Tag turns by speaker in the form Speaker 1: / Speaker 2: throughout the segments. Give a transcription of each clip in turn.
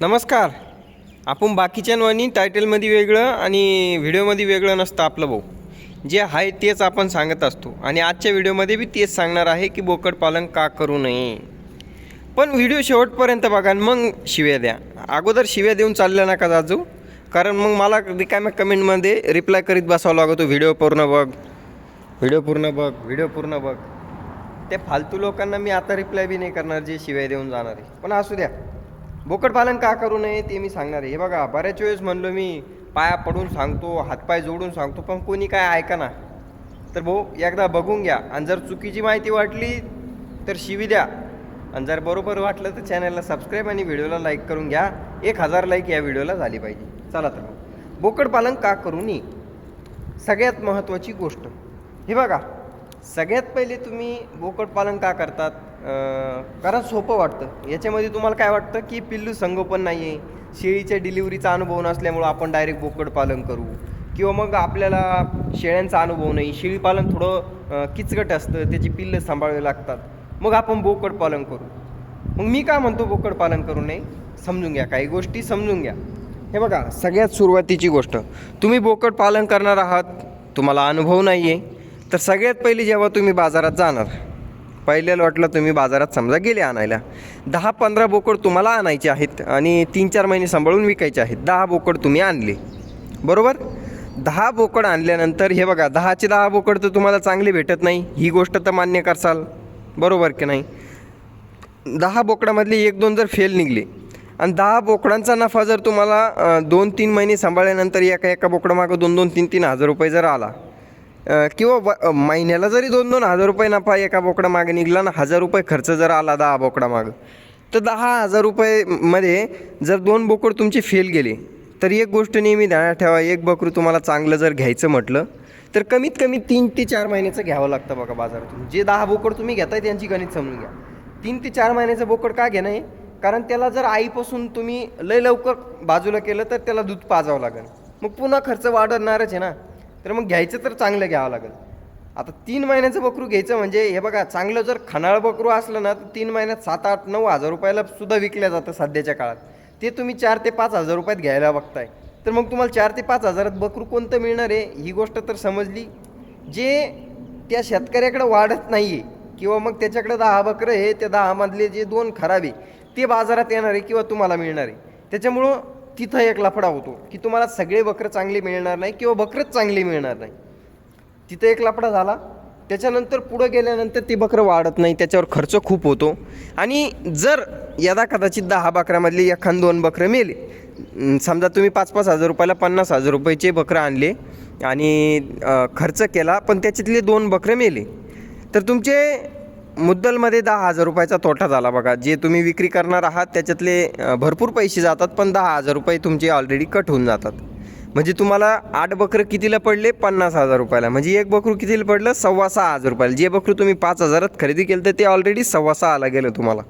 Speaker 1: नमस्कार. आपण बाकीच्यांवानी टायटलमध्ये वेगळं आणि व्हिडिओमध्ये वेगळं नसतं आपलं भाऊ. जे आहे तेच आपण सांगत असतो आणि आजच्या व्हिडिओमध्ये बी तेच सांगणार आहे की बोकड पालन का करू नये. पण व्हिडिओ शेवटपर्यंत बघा आणि मग शिव्या द्या. अगोदर शिव्या देऊन चालल्या नका जाजू. कारण मग मला रिकाम्या कमेंटमध्ये रिप्लाय करीत बसावं लागतो व्हिडिओ पूर्ण बघ व्हिडिओ पूर्ण बघ व्हिडिओ पूर्ण बघ. त्या फालतू लोकांना मी आता रिप्लाय बी नाही करणार जे शिवाय देऊन जाणार आहे. पण असू द्या. बोकड पालन का करू नये ते मी सांगणार आहे. हे बघा बऱ्याच वेळेस म्हणलो मी पाया पडून सांगतो हातपाय जोडून सांगतो पण कोणी काय ऐका ना. तर भाऊ एकदा बघून घ्या. आणि जर चुकीची माहिती वाटली तर शिवी द्या. आणि जर बरोबर वाटलं तर चॅनलला सबस्क्राईब आणि व्हिडिओला लाईक करून घ्या. एक हजार लाईक या व्हिडिओला झाली पाहिजे. चला तर मग. बोकडपालन का करू नये? सगळ्यात महत्त्वाची गोष्ट. हे बघा सगळ्यात पहिले तुम्ही बोकडपालन का करतात? कारण सोपं वाटतं. याच्यामध्ये तुम्हाला काय वाटतं की पिल्लू संगोपन नाही आहे शेळीच्या डिलिव्हरीचा अनुभव नसल्यामुळं आपण डायरेक्ट बोकड पालन करू. किंवा मग आपल्याला शेळ्यांचा अनुभव नाही. शेळी पालन थोडं किचकट असतं. त्याची पिल्लं सांभाळावी लागतात. मग आपण बोकड पालन करू. मग मी काय म्हणतो बोकड पालन करू नये? समजून घ्या. काही गोष्टी समजून घ्या. हे बघा सगळ्यात सुरुवातीची गोष्ट. तुम्ही बोकड पालन करणार आहात. तुम्हाला अनुभव नाही आहे तर सगळ्यात पहिले जेव्हा तुम्ही बाजारात जाणार पहिल्या लॉटला तुम्ही बाजारात समजा गेले आणायला. दहा पंधरा बोकड तुम्हाला आणायचे आहेत आणि तीन चार महिने सांभाळून विकायचे आहेत. दहा बोकड तुम्ही आणले. बरोबर? दहा बोकड आणल्यानंतर हे बघा दहाचे दहा बोकड तर तुम्हाला चांगले भेटत नाही. ही गोष्ट तर मान्य करसाल. बरोबर की नाही? दहा बोकडामधले एक दोन जर फेल निघले आणि दहा बोकडांचा नफा जर तुम्हाला दोन तीन महिने सांभाळल्यानंतर एका एका बोकडामागं दोन दोन तीन तीन हजार रुपये जर आला किंवा व महिन्याला जरी दोन दोन हजार रुपये नफा एका बोकडामागे निघला ना हजार रुपये खर्च जर आला दहा बोकडामागं तर दहा हजार रुपयेमध्ये जर दोन बोकड तुमचे फेल गेले तर एक गोष्ट नेहमी ध्यानात ठेवा एक बकरू तुम्हाला चांगलं जर घ्यायचं म्हटलं तर कमीत कमी तीन ते चार महिन्याचं घ्यावं लागतं बघा बाजारातून. जे दहा बोकड तुम्ही घेताय त्यांची गणित समजून घ्या. तीन ते चार महिन्याचं बोकड का घेणं आहे? कारण त्याला जर आईपासून तुम्ही लय लवकर बाजूला केलं तर त्याला दूध पाजावं लागेल. मग पुन्हा खर्च वाढणारच आहे ना. तर मग घ्यायचं तर चांगलं घ्यावं लागेल. आता तीन महिन्याचं बकरू घ्यायचं म्हणजे हे बघा चांगलं जर खनाळ बकरू असलं ना तर तीन महिन्यात सात आठ नऊ हजार रुपयाला सुद्धा विकल्या जातं सध्याच्या काळात. ते तुम्ही चार ते पाच हजार रुपयात घ्यायला बघताय. तर मग तुम्हाला चार ते पाच हजारात बकरू कोणतं मिळणार आहे ही गोष्ट तर समजली. जे त्या शेतकऱ्याकडे वाढत नाही आहे किंवा मग त्याच्याकडे दहा बकरं हे त्या दहामधले जे दोन खराब आहे ते बाजारात येणार आहे किंवा तुम्हाला मिळणार आहे. त्याच्यामुळं तिथं एक लफडा होतो की तुम्हाला सगळे बकरं चांगले मिळणार नाही किंवा बकरंच चांगली मिळणार नाही. तिथं एक लफडा झाला. त्याच्यानंतर पुढं गेल्यानंतर ती बकरं वाढत नाही त्याच्यावर खर्च खूप होतो. आणि जर यदा कदाचित दहा बकऱ्यामधले एखाद दोन बकरं मेले समजा तुम्ही पाच पाच हजार रुपयाला पन्नास हजार रुपयाचे बकरं आणले आणि खर्च केला पण त्याच्यातले दोन बकरं मेले तर तुमचे मुद्दलमध्ये दहा हजार रुपयाचा तोटा झाला बघा. जे तुम्ही विक्री करणार आहात त्याच्यातले भरपूर पैसे जातात पण दहा हजार रुपये तुमचे ऑलरेडी कट होऊन जातात. म्हणजे तुम्हाला आठ बकरं कितीला पडले? पन्नास हजार रुपयाला. म्हणजे एक बकरू कितीला पडलं? सव्वा सहा हजार रुपयाला. जे बकरू तुम्ही पाच हजारात खरेदी केलं तर ते ऑलरेडी सव्वा सहाला गेलं तुम्हाला.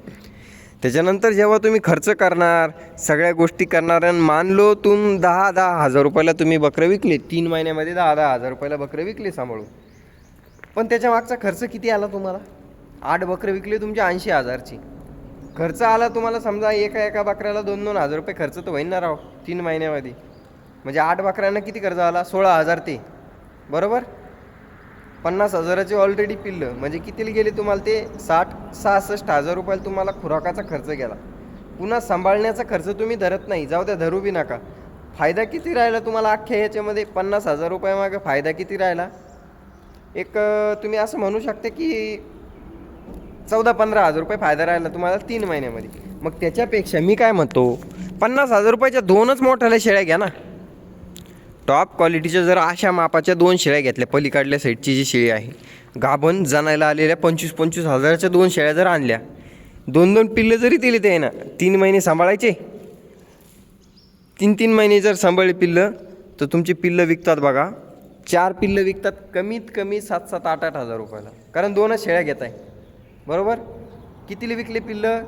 Speaker 1: त्याच्यानंतर जेव्हा तुम्ही खर्च करणार सगळ्या गोष्टी करणार आणि मानलो तुम दहा दहा हजार रुपयाला तुम्ही बकरं विकले तीन महिन्यामध्ये दहा दहा हजार रुपयाला बकरं विकले सांभाळून. पण त्याच्या मागचा खर्च किती आला तुम्हाला? आठ बकरे विकले तुमच्या ऐंशी हजारची. खर्च आला तुम्हाला समजा एका एका बकऱ्याला दोन दोन हजार रुपये खर्च तर होईन ना राव तीन महिन्यामध्ये. म्हणजे आठ बकऱ्यांना किती खर्च आला? सोळा हजार ते. बरोबर? पन्नास हजाराचे ऑलरेडी पिल्लं. म्हणजे कितीला गेले तुम्हाला ते? साठ सहासष्ट हजार रुपयाला तुम्हाला खुराकाचा खर्च गेला. पुन्हा सांभाळण्याचा खर्च तुम्ही धरत नाही. जाऊ त्या धरू बी नका. फायदा किती राहिला तुम्हाला अख्ख्या ह्याच्यामध्ये? पन्नास हजार रुपयामागं फायदा किती राहिला? एक तुम्ही असं म्हणू शकता की चौदा पंधरा हजार रुपये फायदा राहिला तुम्हाला तीन महिन्यामध्ये. मग त्याच्यापेक्षा मी काय म्हणतो पन्नास हजार रुपयाच्या दोनच मोठ्याल्या शेळ्या घ्या ना. टॉप क्वालिटीच्या जर अशा मापाच्या दोन शेळ्या घेतल्या पलीकडल्या साईडची जी शेळी आहे गाभण जाणायला आलेल्या पंचवीस पंचवीस हजाराच्या दोन शेळ्या जर आणल्या दोन दोन पिल्लं जरी दिली ते ना तीन महिने सांभाळायचे. तीन तीन महिने जर सांभाळले पिल्लं तर तुमची पिल्लं विकतात बघा. चार पिल्लं विकतात कमीत कमी सात सात आठ आठ हजार रुपयाला. कारण दोनच शेळ्या घेत आहे बरोबर? कितीला विकले पिल्लं?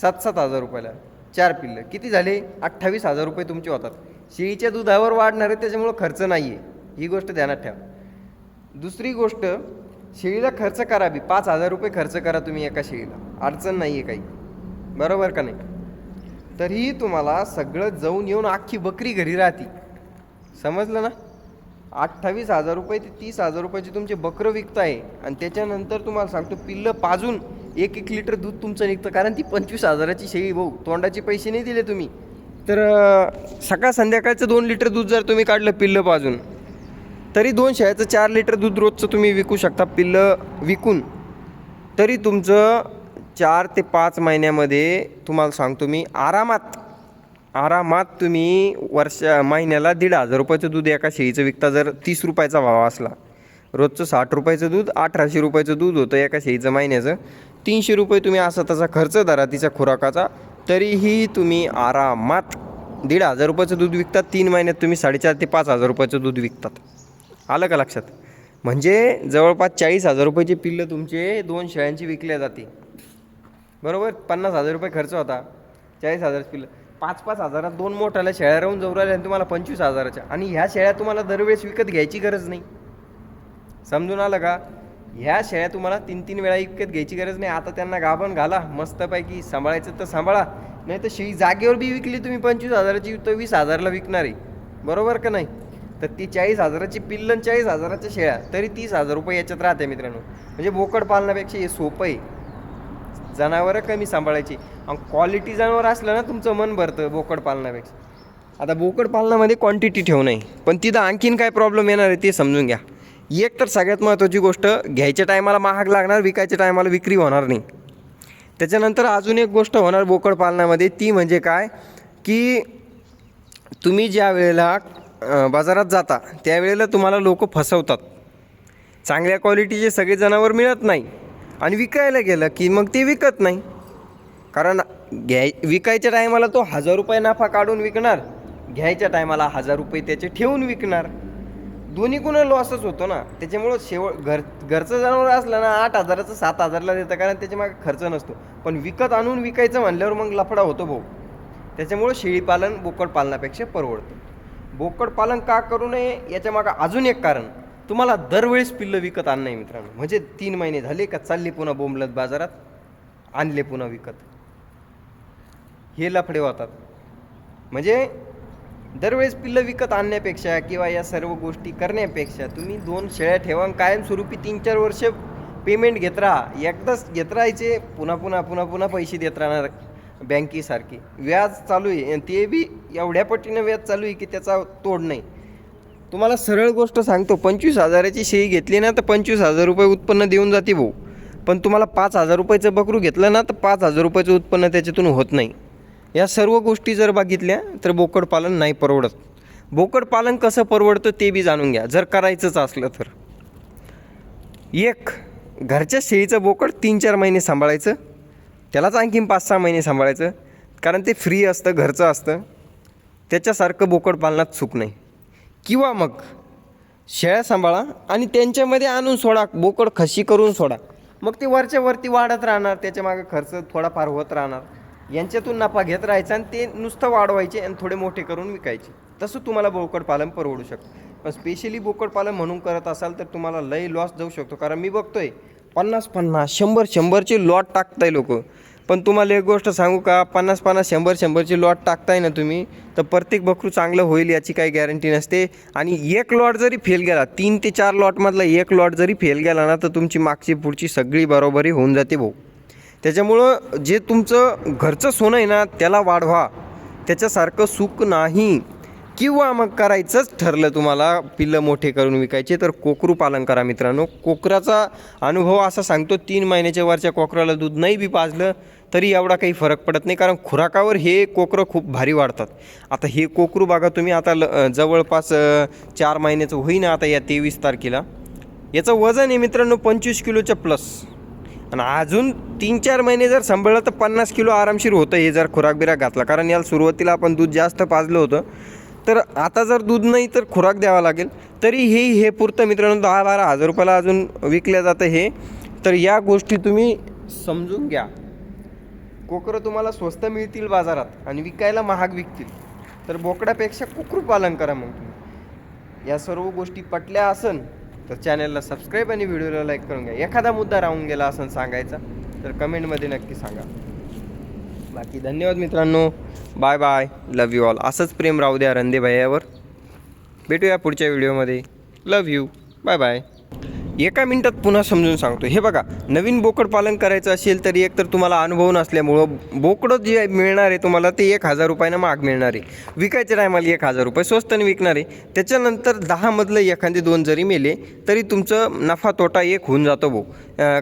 Speaker 1: सात सात हजार रुपयाला. चार पिल्लं. किती झाले? अठ्ठावीस हजार रुपये तुमचे होतात. शेळीच्या दुधावर वाढणार आहे त्याच्यामुळं खर्च नाही आहे ही गोष्ट ध्यानात ठेवा. दुसरी गोष्ट शेळीला खर्च करा बी. पाच हजार रुपये खर्च करा तुम्ही एका शेळीला. अडचण नाही आहे काही. बरोबर का नाही? तरीही तुम्हाला सगळं जाऊन येऊन अख्खी बकरी घरी राहते. समजलं ना? अठ्ठावीस हजार रुपये ते तीस हजार रुपयाची तुमचे बकरं विकताय. आणि त्याच्यानंतर तुम्हाला सांगतो पिल्लं पाजून एक एक लिटर दूध तुमचं निघतं. कारण ती पंचवीस हजाराची शेळी भाऊ तोंडाचे पैसे नाही दिले तुम्ही. तर सकाळ संध्याकाळचं दोन लिटर दूध जर तुम्ही काढलं पिल्लं पाजून तरी दोन शेळ्याचं चार लिटर दूध रोजचं तुम्ही विकू शकता पिल्लं विकून. तरी तुमचं चार ते पाच महिन्यामध्ये तुम्हाला सांगतो मी आरामात आरामात तुम्ही वर्षा महिन्याला दीड हजार रुपयाचं दूध एका शेळीचं विकता जर तीस रुपयाचा भाव असला. रोजचं साठ रुपयाचं दूध अठराशे रुपयाचं दूध होतं एका शेळीचं महिन्याचं. तीनशे रुपये तुम्ही असा तसा खर्च धरा तिच्या खुराकाचा तरीही तुम्ही आरामात दीड हजार रुपयाचं दूध विकतात तीन महिन्यात तुम्ही साडेचार ते पाच हजार रुपयाचं दूध विकतात. आलं का लक्षात? म्हणजे जवळपास चाळीस हजार रुपयाचे पिल्लं तुमचे दोन शेळ्यांची विकल्या जाते. बरोबर? पन्नास हजार रुपये खर्च होता. चाळीस हजार पिल्लं. पाच पाच हजारात दोन मोठ्याला शेळ्या राहून जाऊ राहिल्या आणि तुम्हाला पंचवीस हजाराच्या. आणि ह्या शेळ्या तुम्हाला दरवेळेस विकत घ्यायची गरज नाही. समजून आलं का? ह्या शेळ्या तुम्हाला तीन तीन वेळा विकत घ्यायची गरज नाही. आता त्यांना गाभण घाला मस्तपैकी सांभाळायचं तर सांभाळा. नाही तर शेळी जागेवर बी विकली तुम्ही पंचवीस हजाराची तर वीस हजारला विकणार आहे. बरोबर का नाही? तर ती चाळीस हजाराची पिल्लन चाळीस हजाराच्या शेळ्या तरी तीस हजार रुपये याच्यात राहते मित्रांनो. म्हणजे बोकड पालनापेक्षा हे सोपं आहे. जनावरं कमी सांभाळायची. आणि क्वालिटी जनावर असलं ना तुमचं मन भरतं बोकड पालनापेक्षा. आता बोकड पालनामध्ये क्वांटिटी ठेवू आहे पण तिथं आणखीन काय प्रॉब्लेम येणार आहे ते समजून घ्या. एक तर सगळ्यात महत्त्वाची गोष्ट घ्यायच्या टायमाला महाग लागणार विकायच्या टायमाला विक्री होणार नाही. त्याच्यानंतर अजून एक गोष्ट होणार बोकड पालनामध्ये ती म्हणजे काय? की तुम्ही ज्या वेळेला बाजारात जाता त्यावेळेला तुम्हाला लोक फसवतात. चांगल्या क्वालिटीचे सगळे जनावर मिळत नाही. आणि विकायला गेलं की मग ते विकत नाही. कारण घ्याय विकायच्या टायमाला तो हजार रुपये नफा काढून विकणार. घ्यायच्या टायमाला हजार रुपये त्याचे ठेवून विकणार. दोन्ही कुणा लॉसच होतो ना. त्याच्यामुळं शेवट घर घरचं जनावर असलं ना आठ हजाराचं सात हजारला देतं कारण त्याच्यामागे खर्च नसतो. पण विकत आणून विकायचं म्हणल्यावर मग लफडा होतो भाऊ. त्याच्यामुळं शेळीपालन बोकड पालनापेक्षा परवडतं. बोकड पालन का करू नये याच्या मागं अजून एक कारण. तुम्हाला दरवेळेस पिल्लं विकत आणणं आहे मित्रांनो. म्हणजे तीन महिने झाले का चालले पुन्हा बोंबलत बाजारात? आणले पुन्हा विकत. हे लफडे होतात. म्हणजे दरवेळेस पिल्लं विकत आणण्यापेक्षा किंवा या सर्व गोष्टी करण्यापेक्षा तुम्ही दोन शेळ्या ठेवा कायमस्वरूपी तीन चार वर्ष पेमेंट घेत राहा. एकदाच घेत राहायचे पुन्हा पुन्हा पुन्हा पुन्हा पैसे देत राहणार बँकेसारखे. व्याज चालू आहे ते बी एवढ्या पटीनं व्याज चालू आहे की त्याचा तोड नाही. तुम्हाला सरळ गोष्ट सांगतो पंचवीस हजाराची शेळी घेतली ना तर पंचवीस हजार रुपये उत्पन्न देऊन जाते भाऊ. पण तुम्हाला पाच हजार रुपयाचं बकरू घेतलं ना तर पाच हजार रुपयाचं उत्पन्न त्याच्यातून होत नाही. या सर्व गोष्टी जर बघितल्या तर बोकड पालन नाही परवडत. बोकड पालन कसं परवडतं ते बी जाणून घ्या. जर करायचंच असलं तर. एक घरच्या शेळीचं बोकड तीन चार महिने सांभाळायचं. त्यालाच आणखीन पाच सहा महिने सांभाळायचं. कारण ते फ्री असतं घरचं असतं. त्याच्यासारखं बोकड पालनात चूक नाही. किंवा मग शेळ्या सांभाळा आणि त्यांच्यामध्ये आणून सोडा. बोकड खशी करून सोडा. मग ते वरच्या वरती वाढत राहणार त्याच्यामागे खर्च थोडाफार होत राहणार. यांच्यातून नफा घेत राहायचा आणि ते नुसतं वाढवायचे आणि थोडे मोठे करून विकायचे. तसं तुम्हाला बोकड पालन परवडू शकतं. पण स्पेशली बोकड पालन म्हणून करत असाल तर तुम्हाला लय लॉस जाऊ शकतो. कारण मी बघतोय पन्नास पन्नास शंभर शंभरचे लॉट टाकताय लोक. पण तुम्हाला एक गोष्ट सांगू का? पन्नास पन्नास शंभर शंभरचे लॉट टाकताय ना तुम्ही तर प्रत्येक बकरू चांगलं होईल याची काही गॅरंटी नसते. आणि एक लॉट जरी फेल गेला तीन ते चार लॉटमधला एक लॉट जरी फेल गेला ना तर तुमची मागची पुढची सगळी बरोबरी होऊन जाते भाऊ. त्याच्यामुळं जे तुमचं घरचं सोनं आहे ना त्याला वाढवा. त्याच्यासारखं सुख नाही. किंवा मग करायचंच ठरलं तुम्हाला पिल्लं मोठे करून विकायचे तर कोकरू पालन करा मित्रांनो. कोकराचा अनुभव असा सांगतो तीन महिन्याच्या वरच्या कोकराला दूध नाही बी पाजलं तरी एवढा काही फरक पडत नाही. कारण खुराकावर हे कोकरं खूप भारी वाढतात. आता हे कोकरू बघा तुम्ही आता ल जवळपास चार महिन्याचं होईना आता या तेवीस तारखेला. याचं वजन आहे मित्रांनो पंचवीस किलोच्या प्लस आणि अजून तीन चार महिने जर सांभाळलं तर पन्नास किलो आरामशीर होतं हे जर खुराक बिराक घातला. कारण याला सुरुवातीला आपण दूध जास्त पाजलं होतं. तर आता जर दूध नाही तर खुराक द्यावा लागेल. तरी हे हे पुरतं मित्रांनो दहा बारा हजार रुपयाला अजून विकल्या जातं हे. तर या गोष्टी तुम्ही समजून घ्या. कोकरं तुम्हाला स्वस्त मिळतील बाजारात आणि विकायला महाग विकतील. तर बोकडापेक्षा कुकरू पालन करा मग तुम्ही. या सर्व गोष्टी पटल्या असन तर चॅनलला सबस्क्राईब आणि व्हिडिओला लाईक करून घ्या. एखादा मुद्दा राहून गेला असं सांगायचा तर कमेंटमध्ये नक्की सांगा. बाकी धन्यवाद मित्रांनो. Bye bye love you all असंच प्रेम राहू द्या रंदे भैयावर भेटूया पुढच्या व्हिडिओमध्ये लव यू बाय बाय एका मिनटात पुन्हा समजून सांगतो. हे बघा नवीन बोकड पालन करायचं असेल तर एक तर तुम्हाला अनुभव नसल्यामुळं बोकडं जे मिळणार आहे तुम्हाला ते एक हजार रुपयानं महाग मिळणार आहे. विकायचे टायमाला एक हजार रुपये स्वस्ताने विकणार आहे. त्याच्यानंतर दहामधलं एखादे दोन जरी मेले तरी तुमचं नफा तोटा एक होऊन जातो भाऊ.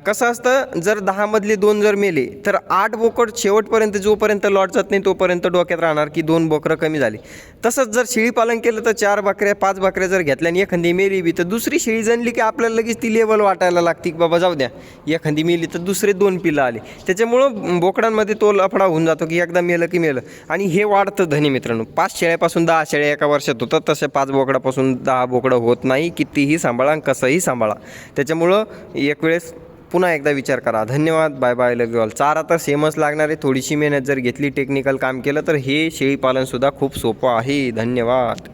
Speaker 1: कसं असतं जर दहामधले दोन जर मेले तर आठ बोकड शेवटपर्यंत जोपर्यंत लॉट जात नाही तोपर्यंत डोक्यात राहणार की दोन बोकरं कमी झाली. तसंच जर शेळी पालन केलं तर चार बकऱ्या पाच बकऱ्या जर घेतल्या आणि एखादी मेली बी तर दुसरी शेळी जणली की आपल्याला लगेच ती लेवल वाटायला लागते की बाबा जाऊ द्या. एखादी मेली तर दुसरे दोन पिलं आले. त्याच्यामुळं बोकडांमध्ये तो लफडा होऊन जातो की एकदा मेलं की मेलं. आणि हे वाढतं धनी मित्रांनो. पाच शेळ्यापासून दहा शेळ्या एका वर्षात होतात. तसे पाच बोकडापासून दहा बोकडं होत नाही. कितीही सांभाळा आणि कसंही सांभाळा. त्याच्यामुळं एक वेळेस पुन्हा एकदा विचार करा. धन्यवाद. Bye bye love you all चारा तर सेमच लागणार आहे. थोडीशी मेहनत जर घेतली टेक्निकल काम केलं तर हे शेळीपालनसुद्धा खूप सोपं आहे. धन्यवाद.